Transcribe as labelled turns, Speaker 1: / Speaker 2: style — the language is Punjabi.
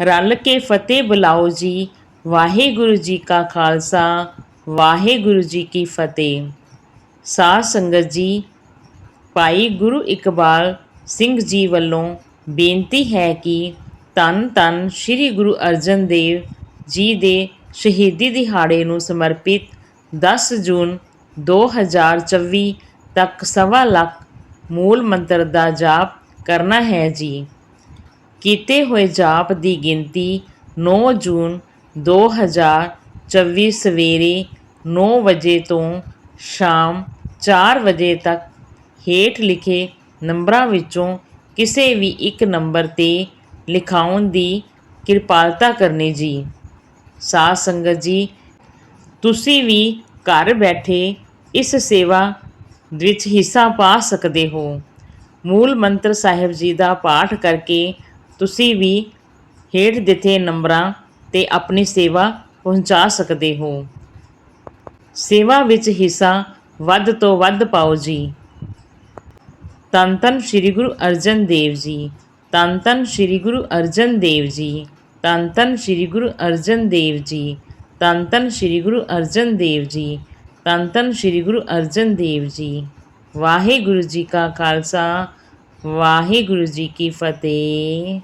Speaker 1: ਰਲ ਕੇ ਫਤਿਹ ਬੁਲਾਓ ਜੀ। ਵਾਹਿਗੁਰੂ ਜੀ ਕਾ ਖਾਲਸਾ, ਵਾਹਿਗੁਰੂ ਜੀ ਕੀ ਫਤਿਹ। ਸਾਧ ਸੰਗਤ ਜੀ, ਭਾਈ ਗੁਰੂ ਇਕਬਾਲ ਸਿੰਘ ਜੀ ਵੱਲੋਂ ਬੇਨਤੀ ਹੈ ਕਿ ਧੰਨ ਧੰਨ ਸ੍ਰੀ ਗੁਰੂ ਅਰਜਨ ਦੇਵ ਜੀ ਦੇ ਸ਼ਹੀਦੀ ਦਿਹਾੜੇ ਨੂੰ ਸਮਰਪਿਤ 10 ਜੂਨ 2024 ਤੱਕ ਸਵਾ ਲੱਖ ਮੂਲ ਮੰਤਰ ਦਾ ਜਾਪ ਕਰਨਾ ਹੈ ਜੀ। ਕੀਤੇ ਹੋਏ ਜਾਪ ਦੀ ਗਿਣਤੀ 9 ਜੂਨ 2024 ਸਵੇਰੇ 9 ਵਜੇ ਤੋਂ ਸ਼ਾਮ 4 ਵਜੇ ਤੱਕ ਹੇਠ ਲਿਖੇ ਨੰਬਰਾਂ ਵਿੱਚੋਂ ਕਿਸੇ ਵੀ ਇੱਕ ਨੰਬਰ ਤੇ ਲਿਖਾਉਣ ਦੀ ਕਿਰਪਾਲਤਾ ਕਰਨੀ ਜੀ। ਸਾਧ ਸੰਗਤ ਜੀ, ਤੁਸੀਂ ਵੀ ਘਰ ਬੈਠੇ ਇਸ ਸੇਵਾ ਵਿੱਚ ਹਿੱਸਾ ਪਾ ਸਕਦੇ ਹੋ। ਮੂਲ ਮੰਤਰ ਸਾਹਿਬ ਜੀ ਦਾ ਪਾਠ ਕਰਕੇ ਤੁਸੀਂ ਵੀ ਹੇਠ ਦਿੱਤੇ ਨੰਬਰਾਂ ਤੇ ਆਪਣੀ ਸੇਵਾ ਪਹੁੰਚਾ ਸਕਦੇ ਹੋ। ਸੇਵਾ ਵਿੱਚ ਹਿੱਸਾ ਵੱਧ ਤੋਂ ਵੱਧ ਪਾਓ ਜੀ। ਧੰਨ ਧੰਨ ਸ੍ਰੀ ਗੁਰੂ ਅਰਜਨ ਦੇਵ ਜੀ। ਧੰਨ ਧੰਨ ਸ੍ਰੀ ਗੁਰੂ ਅਰਜਨ ਦੇਵ ਜੀ। ਧੰਨ ਧੰਨ ਸ੍ਰੀ ਗੁਰੂ ਅਰਜਨ ਦੇਵ ਜੀ। ਧੰਨ ਧੰਨ ਸ੍ਰੀ ਗੁਰੂ ਅਰਜਨ ਦੇਵ ਜੀ। ਧੰਨ ਧੰਨ ਸ੍ਰੀ ਗੁਰੂ ਅਰਜਨ ਦੇਵ ਜੀ। ਵਾਹਿਗੁਰੂ ਜੀ ਕਾ ਖਾਲਸਾ। ਵਾਹਿਗੁਰੂ ਜੀ ਕੀ ਫਤਿਹ।